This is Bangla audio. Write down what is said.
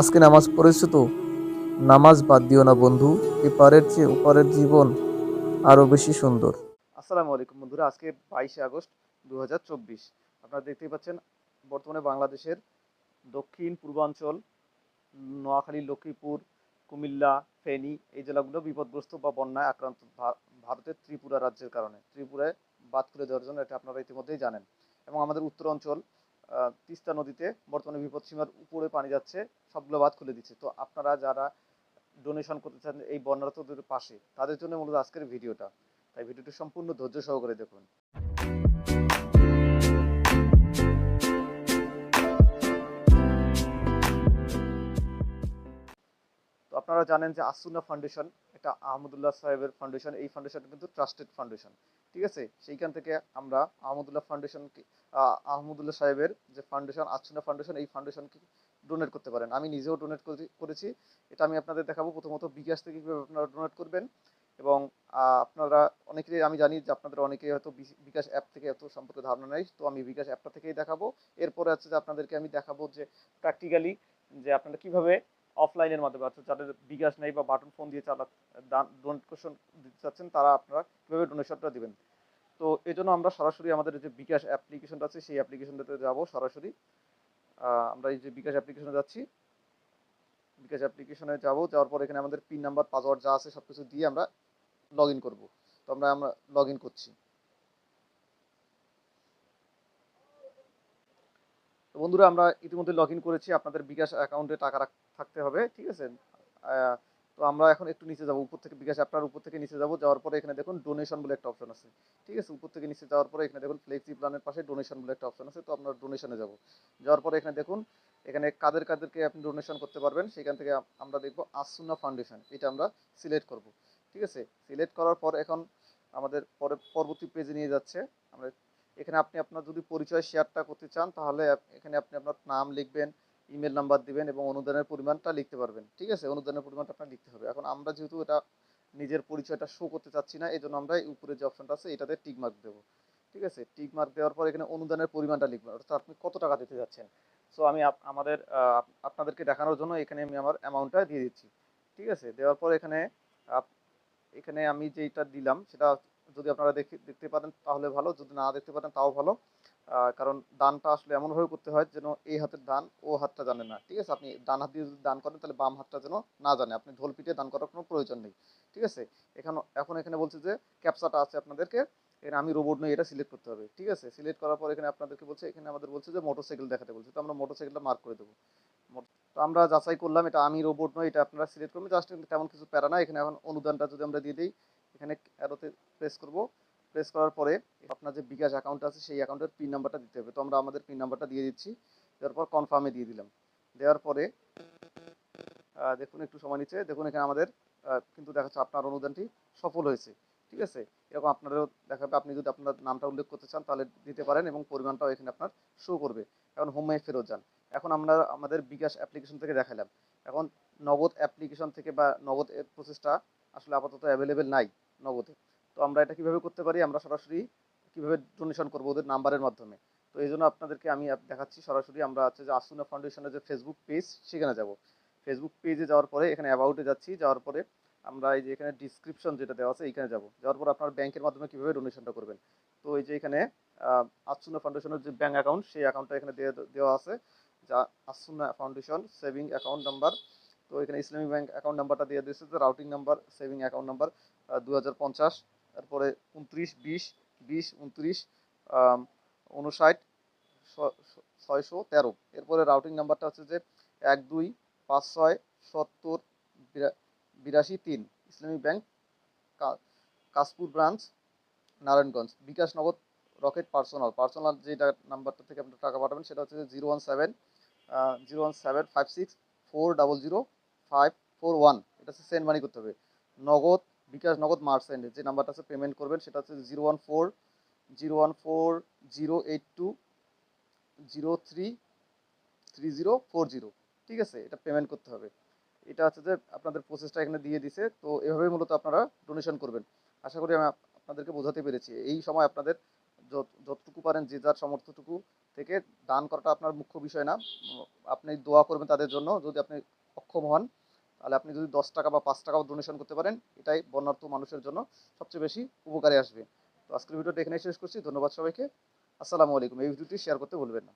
আজকে নামাজ পড়েছো তো? নামাজ বাদ দিও না বন্ধু এপারের চেয়ে ওপারের জীবন আরও বেশি সুন্দর। আসসালামু আলাইকুম বন্ধুরা আজকে বাইশে আগস্ট দু হাজার চব্বিশ। আপনারা দেখতেই পাচ্ছেন বর্তমানে বাংলাদেশের দক্ষিণ পূর্বাঞ্চল নোয়াখালী লক্ষ্মীপুর কুমিল্লা ফেনী এই জেলাগুলো বিপদগ্রস্ত বা বন্যায় আক্রান্ত ভারতের ত্রিপুরা রাজ্যের কারণে। ত্রিপুরায় বাদ করে দেওয়ার জন্য এটা আপনারা ইতিমধ্যেই জানেন। এবং আমাদের উত্তর অঞ্চল আহ, তিস্তা নদীতে বর্তমানে বিপদসীমার উপরে পানি যাচ্ছে, সবগুলো বাদ খুলে দিচ্ছে। তো আপনারা যারা ডোনেশন করতে চান এই বন্যার্থদের পাশে, তাদের জন্য মূলত আজকের ভিডিওটা। তাই ভিডিওটি সম্পূর্ণ ধৈর্য সহকারে দেখুন। আপনারা জানেন যে আসুনা ফাউন্ডেশন, এটা আহমদুল্লাহ সাহেবের ফাউন্ডেশন, এই ফাউন্ডেশনটা কিন্তু ট্রাস্টেড ফাউন্ডেশন, ঠিক আছে? সেইখান থেকে আমরা আহমদুল্লাহ ফাউন্ডেশনকে আহমদুল্লাহ সাহেবের যে ফাউন্ডেশন, আসুনা ফাউন্ডেশন, এই ফাউন্ডেশনকে ডোনেট করতে পারেন। আমি নিজেও ডোনেট করেছি এটা আমি আপনাদের দেখাবো প্রথমত বিকাশ থেকে কীভাবে আপনারা ডোনেট করবেন এবং আপনারা অনেকেই, আমি জানি যে আপনাদের অনেকেই হয়তো বিকাশ অ্যাপ থেকে এত সম্পর্কে ধারণা নেই, তো আমি বিকাশ অ্যাপটা থেকেই দেখাবো। এরপরে হচ্ছে যে আপনাদেরকে আমি দেখাবো যে প্র্যাকটিক্যালি যে আপনারা কীভাবে অফলাইনের মাধ্যমে, অর্থাৎ যাদের বিকাশ নেই বা বাটন ফোন দিয়ে চালা ডোনেশন দিতে চাচ্ছেন, তারা আপনারা কীভাবে ডোনেশনটা দিবেন? তো এই জন্য আমরা সরাসরি আমাদের যে বিকাশ অ্যাপ্লিকেশনটা আছে, সেই অ্যাপ্লিকেশনটাতে যাব সরাসরি। আমরা এই যে বিকাশ অ্যাপ্লিকেশনে যাচ্ছি। বিকাশ অ্যাপ্লিকেশনে যাব, যাওয়ার পর এখানে আমাদের পিন নাম্বার পাসওয়ার্ড যা আছে সব কিছু দিয়ে আমরা লগ ইন করব। তো আমরা আমরা লগ ইন করছি। বন্ধুরা, আমরা ইতিমধ্যে লগ করেছি। আপনাদের বিকাশ অ্যাকাউন্টে টাকা থাকতে হবে, ঠিক আছে? তো আমরা এখন একটু নিচে যাব। উপর থেকে বিকাশ অ্যাপটার উপর থেকে নিচে যাব। যাওয়ার পরে এখানে দেখুন ডোনেশন বলে একটা অপশন আছে, ঠিক আছে? উপর থেকে নিচে যাওয়ার পরে এখানে দেখুন ফ্লেক্সি প্ল্যানের পাশে ডোনেশন বলে একটা অপশন আছে, তো আমরা ডোনেশনে যাব। যাওয়ার পরে এখানে দেখুন, এখানে কাদের কাদেরকে আপনি ডোনেশন করতে পারবেন, সেখান থেকে আমরা দেখব আসুনা ফাউন্ডেশন এটা আমরা সিলেক্ট করব, ঠিক আছে? সিলেক্ট করার পর এখন আমাদের পরে পরবর্তী পেজে নিয়ে যাচ্ছে, আমরা এখানে আপনি আপনার যদি পরিচয় শেয়ারটা করতে চান, তাহলে এখানে আপনি আপনার নাম লিখবেন ইমেল নাম্বার দিবেন এবং অনুদানের পরিমাণটা লিখতে পারবেন। ঠিক আছে? অনুদানের পরিমাণটা আপনার লিখতে হবে। এখন আমরা যেহেতু এটা নিজের পরিচয়টা শো করতে চাচ্ছি না এই জন্য আমরা উপরে যে অপশনটা আছে, এটাতে টিক মার্ক দেবো। ঠিক আছে? টিক মার্ক দেওয়ার পর এখানে অনুদানের পরিমাণটা লিখবেন। অর্থাৎ আপনি কত টাকা দিতে যাচ্ছেন? সো আমি আমাদের আপনাদেরকে দেখানোর জন্য এখানে আমি আমার অ্যামাউন্টটা দিয়ে দিচ্ছি। ঠিক আছে? দেওয়ার পর এখানে এখানে আমি যেইটা দিলাম, সেটা যদি আপনারা দেখে, দেখতে পারেন, তাহলে ভালো। যদি না দেখতে পারেন, তাও ভালো। কারণ দানটা আসলে এমনভাবে করতে হয় যেন এই হাতের দান ও হাতটা জানে না। ঠিক আছে? আপনি ডান হাত দিয়ে যদি দান করেন, তাহলে বাম হাতটা যেন না জানে। আপনি ঢোল পিটিয়ে দান করার কোনো প্রয়োজন নেই। ঠিক আছে? এখন এখন এখানে বলছে যে ক্যাপসাটা আছে আপনাদেরকে। এখানে আমি রোবট নই, এটা সিলেক্ট করতে হবে। ঠিক আছে? সিলেক্ট করার পর এখানে আপনাদেরকে বলছে, এখানে আমাদের বলছে যে মোটরসাইকেল দেখাতে বলছে। তো আমরা মোটরসাইকেলটা মার্ক করে দেবো। তো আমরা যাচাই করলাম, এটা আমি রোবট নই, এটা আপনারা সিলেক্ট করবেন জাস্ট তেমন কিছু প্যারা না এখানে এখন অনুদানটা যদি আমরা দিয়ে দিই এখানে অ্যারোতে প্রেস করব। প্রেস করার পরে আপনার যে বিকাশ অ্যাকাউন্ট আছে, সেই অ্যাকাউন্টের পিন নাম্বারটা দিতে হবে। তো আমরা আমাদের পিন নাম্বারটা দিয়ে দিচ্ছি। দেওয়ার পর কনফার্মে দিয়ে দিলাম। দেওয়ার পরে দেখুন একটু সময় নিচ্ছে। দেখুন এখানে আমাদের কিন্তু দেখাচ্ছে আপনার অনুদানটি সফল হয়েছে। ঠিক আছে? এরকম আপনারও দেখাবে। আপনি যদি আপনার নামটা উল্লেখ করতে চান, তাহলে দিতে পারেন এবং পরিমাণটাও এখানে আপনার শো করবে। এখন হোমে ফেরত যান। এখন আমরা আমাদের বিকাশ অ্যাপ্লিকেশন থেকে দেখালাম। এখন নগদ অ্যাপ্লিকেশন থেকে বা নগদ প্রসেসটা আসলে আপাতত অ্যাভেলেবেল নাই। নগদে। তো আমরা এটা কীভাবে করতে পারি? আমরা সরাসরি কীভাবে ডোনেশন করব ওদের নাম্বারের মাধ্যমে? তো এই জন্য আপনাদেরকে আমি দেখাচ্ছি সরাসরি আমরা হচ্ছে যে আসুনা ফাউন্ডেশনের যে ফেসবুক পেজ সেখানে যাব। ফেসবুক পেজে যাওয়ার পরে এখানে অ্যাবাউটে যাচ্ছি। যাওয়ার পরে আমরা এই যে এখানে ডিসক্রিপশন যেটা দেওয়া আছে, এইখানে যাব। যাওয়ার পর আপনার ব্যাংকের মাধ্যমে কীভাবে ডোনেশনটা করবেন? তো এই যে এখানে আসুনা ফাউন্ডেশনের যে ব্যাঙ্ক অ্যাকাউন্ট সেই অ্যাকাউন্টটা এখানে দেওয়া আছে। যা Asuna foundation saving account number তো এখানে ইসলামী ব্যাংক অ্যাকাউন্ট নাম্বারটা দিয়ে দিয়েছে যে routing number saving account number দু হাজার পঞ্চাশ, তারপরে উনত্রিশ, বিশ বিশ, উনত্রিশ উনষাট ছয়শো তেরো। এরপরে রাউটিং নাম্বারটা হচ্ছে যে এক দুই পাঁচ ছয় সত্তর বিরা- বিরাশি তিন। Islami bank Kashpur branch, Narayanganj. BKash Nagad Rocket personal. Personal যে নাম্বারটা থেকে আপনি টাকা পাঠাবেন, সেটা হচ্ছে zero one seven zero one seven five six four double zero five four one এটা হচ্ছে সেন্ড মানি করতে হবে। নগদ, বিকাশ নগদ মার্চেন্ট যে নাম্বারটা আছে পেমেন্ট করবেন, সেটা হচ্ছে zero one four zero one four zero eight two zero three three zero four zero ঠিক আছে? এটা পেমেন্ট করতে হবে। এটা হচ্ছে যে আপনাদের প্রসেসটা এখানে দিয়ে দিছে। তো এভাবেই মূলত আপনারা ডোনেশন করবেন। আশা করি আমি আপনাদেরকে বোঝাতে পেরেছি। এই সময় আপনাদের যত- যতটুকু পারেন, যে যার সামর্থ্যটুকু থেকে দান করাটা আপনার মুখ্য বিষয় না। আপনি দোয়া করবেন তাদের জন্য। যদি আপনি অক্ষম হন তাহলে আপনি যদি দশ টাকা বা পাঁচ টাকাও ডোনেশন করতে পারেন, এটাই বন্যার্থ মানুষের জন্য সবচেয়ে বেশি উপকারে আসবে। তো আজকের ভিডিওটা এখানে শেষ করছি। ধন্যবাদ সবাইকে। আসসালামু আলাইকুম। এই ভিডিওটি শেয়ার করতে ভুলবেন না।